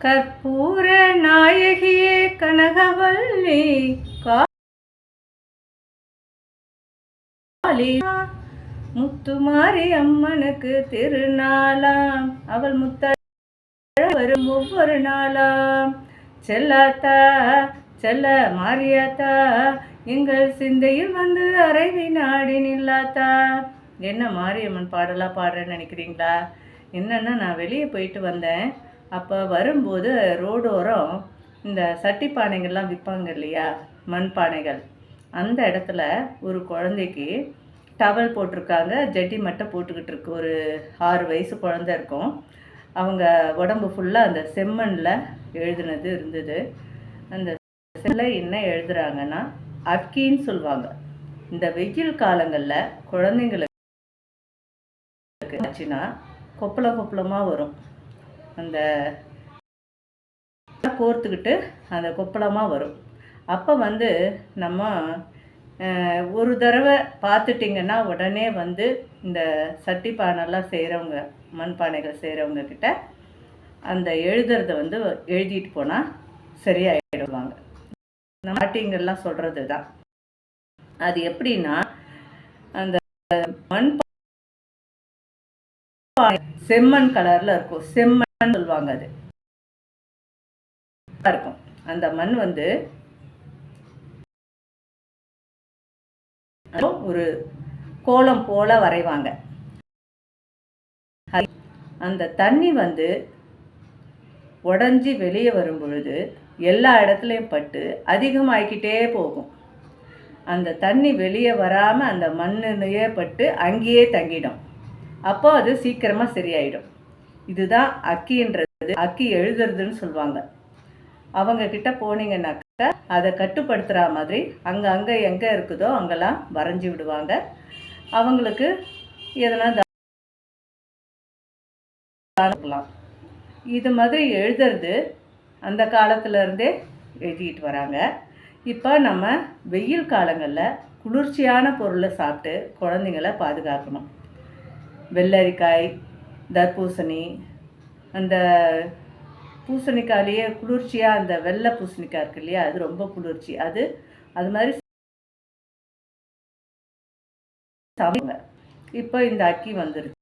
கற்பூர நாயகியே கனகவல்லி முத்துமாரி அம்மனுக்கு திருநாளாம். அவள் முத்த வரும் ஒவ்வொரு நாளாம். செல்லாத்தா செல்ல மாரியாத்தா எங்கள் சிந்தையில் வந்து அரைவி நாடி நில்லாத்தா என்ன மாரியம்மன் பாடலாக பாடுறேன்னு நினைக்கிறீங்களா? என்னென்னா நான் வெளியே போயிட்டு வந்தேன். அப்போ வரும்போது ரோடோரம் இந்த சட்டி பானைகள்லாம் விற்பாங்க இல்லையா? மண் பானைகள் அந்த இடத்துல ஒரு குழந்தைக்கு டவல் போட்டிருக்காங்க. ஜட்டி மட்டும் போட்டுக்கிட்டு இருக்கு. ஒரு ஆறு வயசு குழந்த இருக்கும். அவங்க உடம்பு ஃபுல்லாக அந்த செம்மண்ணில் எழுதுனது இருந்தது. அந்த செல்ல என்ன எழுதுறாங்கன்னா அக்கின்னு சொல்லுவாங்க. இந்த வெயில் காலங்களில் குழந்தைங்களுக்கு ஆச்சுன்னா கொப்பளம் கொப்பளமாக வரும். அந்த கோர்த்துக்கிட்டு அந்த கொப்பளமாக வரும். அப்போ வந்து நம்ம அஹ், ஒரு தடவை பார்த்துட்டிங்கன்னா உடனே வந்து இந்த சட்டி பானைலாம் செய்கிறவங்க மண்பானைகள் செய்கிறவங்க கிட்ட அந்த எழுதுறத வந்து எழுதிட்டு போனால் சரியாயிடுவாங்க. நம்ம பாட்டிங்கெல்லாம் சொல்கிறது தான். அது எப்படின்னா அந்த மண் செம்மண் கலரில் இருக்கும். செம்மண் சொல்லுவாங்க அது. இருக்கும். அந்த மண் வந்து ஒரு கோலம் போல வரைவாங்க. அந்த தண்ணி வந்து உடஞ்சி வெளியே வரும் பொழுது எல்லா இடத்துலையும் பட்டு அதிகமாகிக்கிட்டே போகும். அந்த தண்ணி வெளியே வராமல் அந்த மண்ணுலையே பட்டு அங்கேயே தங்கிடும். அப்போ அது சீக்கிரமாக சரியாயிடும். இதுதான் அக்கின்றது அக்கி எழுதுறதுன்னு சொல்லுவாங்க. அவங்க கிட்ட போனீங்கன்னாக்க அதை கட்டுப்படுத்துகிற மாதிரி அங்கே அங்கே எங்கே இருக்குதோ அங்கெல்லாம் வரைஞ்சி விடுவாங்க. அவங்களுக்கு எதனா தானம் இது மாதிரி எழுதுறது அந்த காலத்துல இருந்தே எழுதிட்டு வராங்க. இப்போ நம்ம வெயில் காலங்களில் குளிர்ச்சியான பொருளை சாப்பிட்டு குழந்தைங்கள பாதுகாக்கணும். வெள்ளரிக்காய் தர்பூசணி. அந்த பூசணிக்காயிலேயே குளிர்ச்சியாக அந்த வெள்ளை பூசணிக்காய் இருக்கு இல்லையா அது ரொம்ப குளிர்ச்சி. அது அது மாதிரி சாப்பிடுங்க. இப்போ இந்த அக்கி வந்துருச்சு.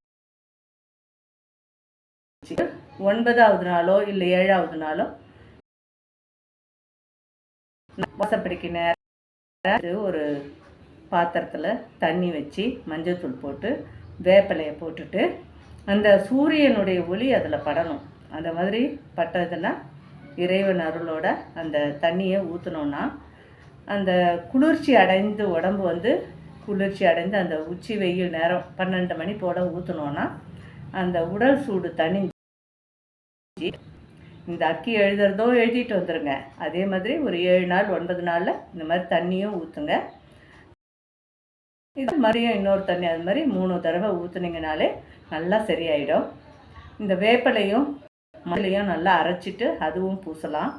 ஒன்பதாவது நாளோ இல்லை ஏழாவது நாளோ வாசப்படிக்கு நேரம் ஒரு பாத்திரத்தில் தண்ணி வச்சு மஞ்சள் தூள் போட்டு வேப்பிலையை போட்டுட்டு அந்த சூரியனுடைய ஒளி அதில் படணும். அந்த மாதிரி பட்டதுன்னா இறைவன் அருளோட அந்த தண்ணியை ஊற்றினோன்னா அந்த குளிர்ச்சி அடைந்து உடம்பு வந்து குளிர்ச்சி அடைந்து அந்த உச்சி வெயில் நேரம் பன்னெண்டு மணி போல் ஊற்றினோன்னா அந்த உடல் சூடு தணிஞ்சு இந்த அக்கி எழுதுறதோ எழுதிட்டு வந்துடுங்க அதே மாதிரி ஒரு ஏழு நாள் ஒன்பது நாளில் இந்த மாதிரி தண்ணியும் ஊற்றுங்க இது மறுபடியும் இன்னொரு தண்ணி அது மாதிரி மூணு தடவை ஊற்றுனீங்கனாலே நல்லா சரியாயிடும். இந்த வேப்பிலையும் மல்லியும் நல்லா அரைச்சிட்டு அதுவும் பூசலாம்.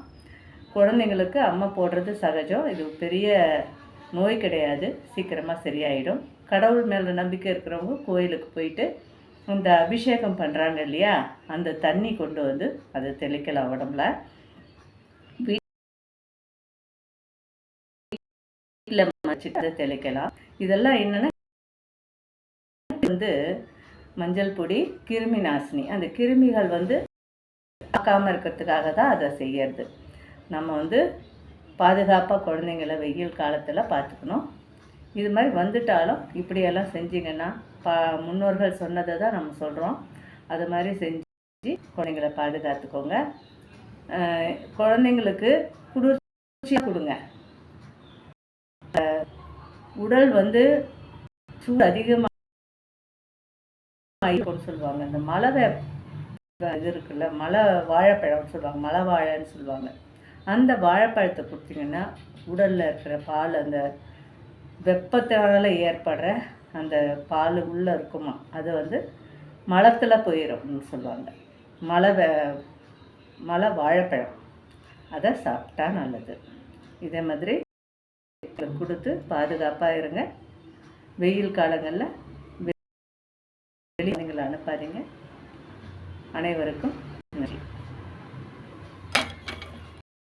குழந்தைங்களுக்கு அம்மா போடுறது சகஜம். இது பெரிய நோய் கிடையாது. சீக்கிரமாக சரியாயிடும். கடவுள் மேலே நம்பிக்கை இருக்கிறவங்க கோயிலுக்கு போயிட்டு இந்த அபிஷேகம் பண்ணுறாங்க இல்லையா? அந்த தண்ணி கொண்டு வந்து அதை தெளிக்கலாம் உடம்புல. வீட்டில் வச்சுட்டு அதை தெளிக்கலாம். இதெல்லாம் என்னென்னா வந்து மஞ்சள் பொடி கிருமி நாசினி. அந்த கிருமிகள் வந்து பார்க்காம இருக்கிறதுக்காக தான் அதை செய்யறது. நம்ம வந்து பாதுகாப்பாக குழந்தைங்கள வெயில் காலத்தில் பார்த்துக்கணும். இது மாதிரி வந்துட்டாலும் இப்படியெல்லாம் செஞ்சிங்கன்னா பா முன்னோர்கள் சொன்னதை தான் நம்ம சொல்கிறோம் அது மாதிரி செஞ்சு குழந்தைங்கள பாதுகாத்துக்கோங்க. குழந்தைங்களுக்கு குளிர்ச்சியாக கொடுங்க. உடல் வந்து சூடு அதிகமாக சொல்லுவாங்க. இந்த மலை வே இது இருக்குல்ல மலை வாழைப்பழம்னு சொல்லுவாங்க மலை வாழைன்னு சொல்லுவாங்க. அந்த வாழைப்பழத்தை கொடுத்தீங்கன்னா உடலில் இருக்கிற பால் அந்த வெப்பத்தினால ஏற்படுற அந்த பால் உள்ளே இருக்குமா அது வந்து மலத்தில் போயிடும்னு சொல்லுவாங்க. மலை வே மலை வாழைப்பழம். அதை சாப்பிட்டா நல்லது. இதே மாதிரி கொடுத்து பாதுகாப்பாக இருங்க. வெயில் காலங்களில் வெளியே அனுப்பாதீங்க. அனைவருக்கும் நன்றி.